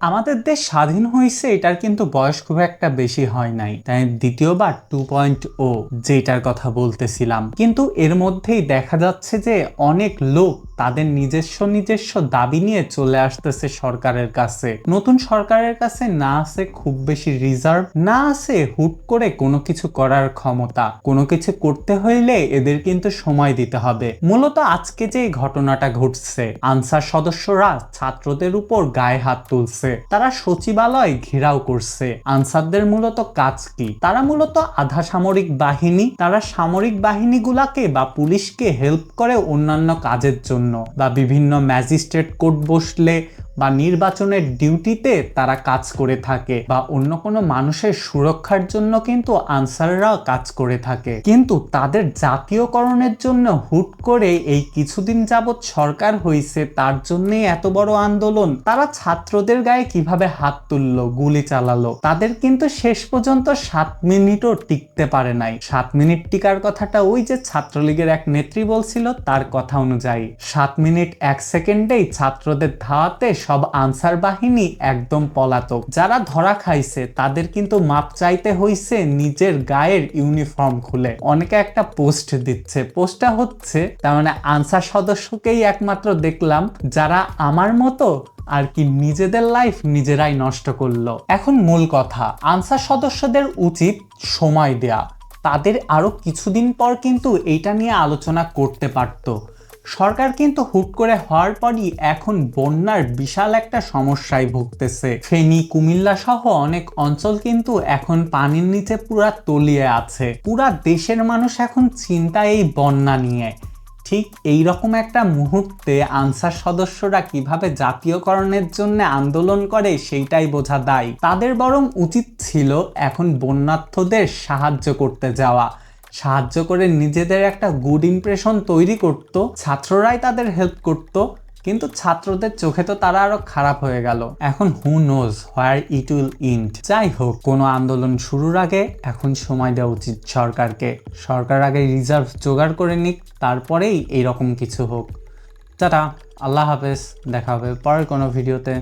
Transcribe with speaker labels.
Speaker 1: আমাদের দেশ স্বাধীন হয়েছে, এটার কিন্তু বয়স খুব একটা বেশি হয় নাই। তাই দ্বিতীয়বার টু পয়েন্ট ও যেটার কথা বলতেছিলাম। কিন্তু এর মধ্যেই দেখা যাচ্ছে যে অনেক লোক তাদের নিজস্ব নিজস্ব দাবি নিয়ে চলে আসতেছে সরকারের কাছে। নতুন সরকারের কাছে না আছে খুব বেশি রিজার্ভ না আছে হুট করে কোনো কিছু করার ক্ষমতা। কোনো কিছু করতে হইলে এদের কিন্তু সময় দিতে হবে। মূলত আজকে যে ঘটনাটা ঘটছে, আনসার সদস্যরা ছাত্রদের উপর গায়ে হাত তুলছে। তারা সচিবালয় ঘেরাও করছে। আনসারদের মূলত কাজ কি? তারা মূলত আধা সামরিক বাহিনী, তারা সামরিক বাহিনীগুলাকে বা পুলিশকে হেল্প করে অন্যান্য কাজের জন্য। বা বিভিন্ন ম্যাজিস্ট্রেট কোর্ট বসলে বা নির্বাচনের ডিউটিতে তারা কাজ করে থাকে বা অন্য কোনো মানুষের সুরক্ষার জন্য কিন্তু আনসাররা কাজ করে থাকে। কিন্তু তাদের জাতীয়করণের জন্য হুট করে এই কিছুদিন যাবৎ সরকার হয়েছে তার জন্যই এত বড় আন্দোলন। তারা ছাত্রদের গায়ে কীভাবে হাত তুললো, গুলি চালালো, তাদের কিন্তু শেষ পর্যন্ত সাত মিনিটও টিকতে পারে নাই। সাত মিনিট টিকার কথাটা ওই যে ছাত্রলীগের এক নেত্রী বলছিল, তার কথা অনুযায়ী। সাত মিনিট এক সেকেন্ডেই ছাত্রদের ধাওয়াতে সব আনসার বাহিনী একদম পলাতক। যারা ধরা খাইছে, তাদের কিন্তু মাপ চাইতে হইছে নিজের গায়ের ইউনিফর্ম খুলে। অনেকে একটা পোস্ট দিচ্ছে। পোস্টটা হচ্ছে, তার মানে আনসার সদস্যকেই একমাত্র দেখলাম যারা আমার মতো আর কি নিজেদের লাইফ নিজেরাই নষ্ট করল। এখন মূল কথা, আনসার সদস্যদের উচিত সময় দেয়া। তাদের আরও কিছুদিন পর কিন্তু এইটা নিয়ে আলোচনা করতে পারতো। সরকার কিন্তু হুট করে হওয়ার পরই এখন বন্যার বিশাল একটা সমস্যায় ভুগতেছে। ফেনী, কুমিল্লা সহ অনেক অঞ্চল কিন্তু এখন পানির নিচে পুরা তলিয়ে আছে। পুরা দেশের মানুষ এখন চিন্তায় এই বন্যা নিয়ে। ঠিক এই রকম একটা মুহূর্তে আনসার সদস্যরা কীভাবে জাতীয়করণের জন্য আন্দোলন করে সেইটাই বোঝা দায়। তাদের বরং উচিত ছিল এখন বন্যার্থদের সাহায্য করতে যাওয়া। সাহায্য করে নিজেদের একটা গুড ইমপ্রেশন তৈরি করত, ছাত্ররাই তাদের হেল্প করত, কিন্তু ছাত্রদের চোখে তো তারা আরও খারাপ হয়ে গেল। এখন who knows where it will end যাই হোক কোনো আন্দোলন শুরুর আগে এখন সময় দেওয়া উচিত সরকারকে। সরকার আগে রিজার্ভ জোগাড় করে নিক, তারপরেই এইরকম কিছু হোক। টাটা, আল্লাহ হাফেজ, দেখা হবে পরের কোনো ভিডিওতে